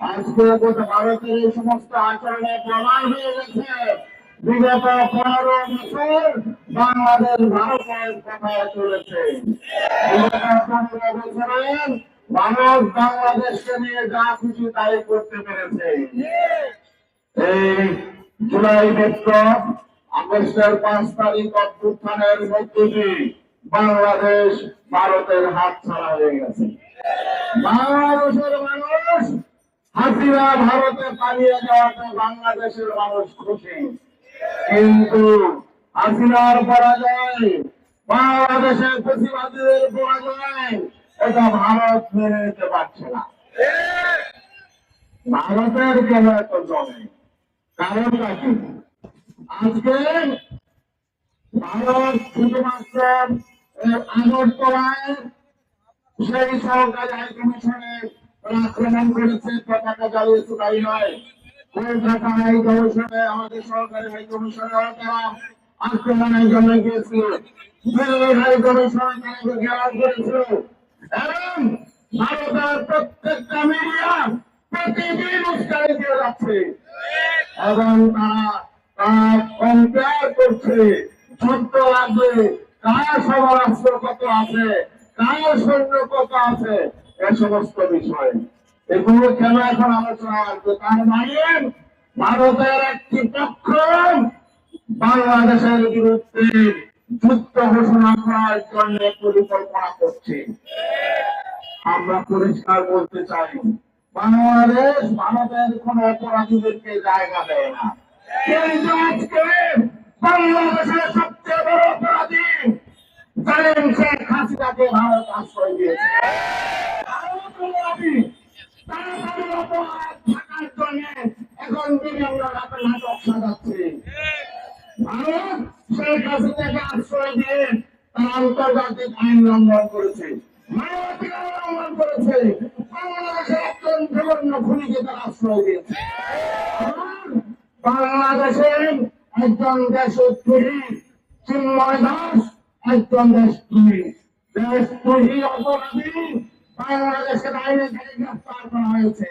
ভারতের এই সমস্ত প্রমাণ হয়ে গেছে। বিগত পনেরো বছর বাংলাদেশ ভারতের কথায় চলেছে। বিগত পনেরো বাংলাদেশকে নিয়ে যা খুশি তাই করতে পেরেছে। এই জুলাই বিপ্লব আগস্টের পাঁচ তারিখ অভ্যুত্থানের বাংলাদেশ ভারতের হাত ছাড়া হয়ে গেছে। বাংলাদেশের হাসিনা ভারতে পালিয়ে যাওয়াতে বাংলাদেশের মানুষ খুশি। কিন্তু হাসিনার পরাজয়, বাংলাদেশের প্রতিবাদীদের পরাজয়, এটা ভারত মেনে নিতে পারছে না। ভারতের কেন এত জমে কারণটা কি? আজকে ভারত শুধুমাত্র আগরতলায় সেই সরকারি হাই আক্রমণ করেছে পতাকা জ্বালিয়েছে তাই নয় আমাদের সরকারি হাই কমিশনে তারা আক্রমণের জন্য গিয়েছিল হাই কমিশনে তারা ঘেরাও করেছিল এবং ভারতের প্রত্যেকটা মিডিয়া প্রতিদিন উস্কানি দিয়ে যাচ্ছে এবং করছে যুদ্ধ লাগবে কার সমরাস্ত্র কত আছে কার সৈন্য কত আছে এ সমস্ত বিষয়। এগুলো কেন এখন আলোচনা আসবে? তার মানে ভারতের একটি পক্ষ বাংলাদেশের বিরুদ্ধে যুদ্ধ ঘোষণা করার জন্য পরিকল্পনা করছে। আমরা পরিষ্কার বলতে চাই, বাংলাদেশ ভারতের কোন অপরাধীদেরকে জায়গা দেয় না। কিন্তু আজকে বাংলাদেশের সবচেয়ে বড় অপরাধী জানেন শেখ হাসিনাকে ভারত আশ্রয় দিয়েছে। এখন বিভিন্ন নাটক সাজাচ্ছে ভারত আন্তর্জাতিক আইন লঙ্ঘন করেছে মানবাধিকার করেছে বাংলাদেশের আশ্রয় বাংলাদেশের একজন দেশদ্রোহী চিন্ময় দাস একজন দেশদ্রোহী দেশদ্রোহী অপরাধী বাংলাদেশের আইনে থেকে গ্রেফতার করা হয়েছে।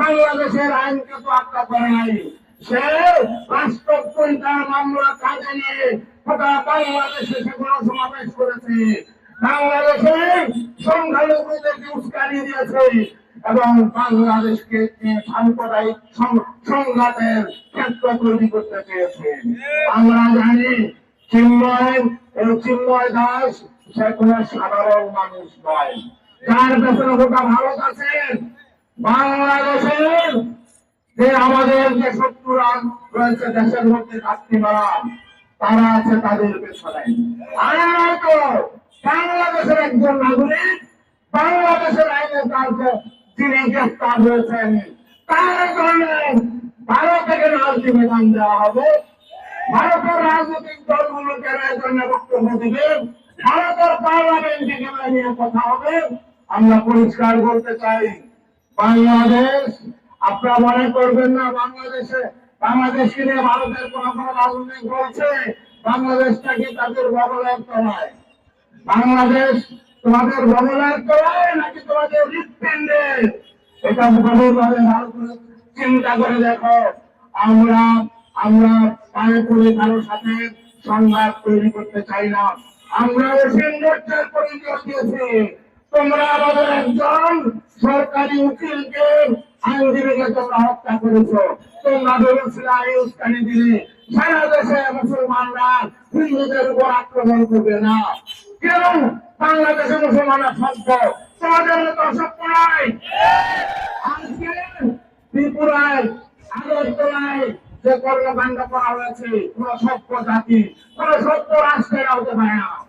বাংলাদেশের আইনকে তোয়াক্কা করে নাই। সে রাষ্ট্রপতিতার মামলা কাজে নিয়ে গোটা বাংলাদেশে সেগুলো সমাবেশ করেছে। বাংলাদেশে সংখ্যালঘুদেরকে উস্কানি দিয়েছে এবং বাংলাদেশকে সাম্প্রদায়িক সংঘাতের ক্ষেত্র তৈরি করতে চেয়েছে। আমরা জানি চিন্ময় চিন্ময় দাস সে কোনো সাধারণ মানুষ নয়। যার পেছনে গোটা ভারত আছে বাংলাদেশের যে আমাদের যে শত্রুরা রয়েছে, দেশের মধ্যে ঘাটতি তারা আছে তাদের পেছনে। আর নয়তো বাংলাদেশের একজন নাগরিক, বাংলাদেশের আইনে তার যিনি গ্রেফতার হয়েছেন, তার জন্য ভারত থেকে রাজনীতি দেওয়া হবে। ভারতের রাজনৈতিক দলগুলোকে এর জন্য বক্তব্য দিবে। ভারতের পার্লামেন্টে নিয়ে কথা হবে। আমরা পরিষ্কার করতে চাই বাংলাদেশ, আপনারা মনে করবেন না, বাংলাদেশে, বাংলাদেশকে নিয়ে ভারতের কোন কোন রাজনৈতিক বলছে বাংলাদেশটাকে তাদের বগলের তলায়? বাংলাদেশ তোমাদের বগলের তলায় নাকি তোমাদের হৃৎপিণ্ডে এটা গভীরভাবে ভালো করে চিন্তা করে দেখো। আমরা আমরা পায়ে পড়ে কারোর সাথে সংঘাত তৈরি করতে চাই না। আমরা সিংহের পরিচয় দিয়েছি। তোমরা আমাদের একজন সরকারি উকিলকে আইনজীবীকে তোমরা হত্যা করেছ। তোমরা ভেবেছিলে আই উস্কানি দিলে সারা দেশে মুসলমানরা হিন্দুদের উপর আক্রমণ করবে না। কেন? বাংলাদেশে মুসলমানরা সভ্য। তোমাদের মতো অসভ্য নয়। আজকে ত্রিপুরায়, আগরতলায় যে কর্মকাণ্ড করা হয়েছে, কোন সভ্য জাতি, কোন সভ্য রাষ্ট্রের হতে পারে না।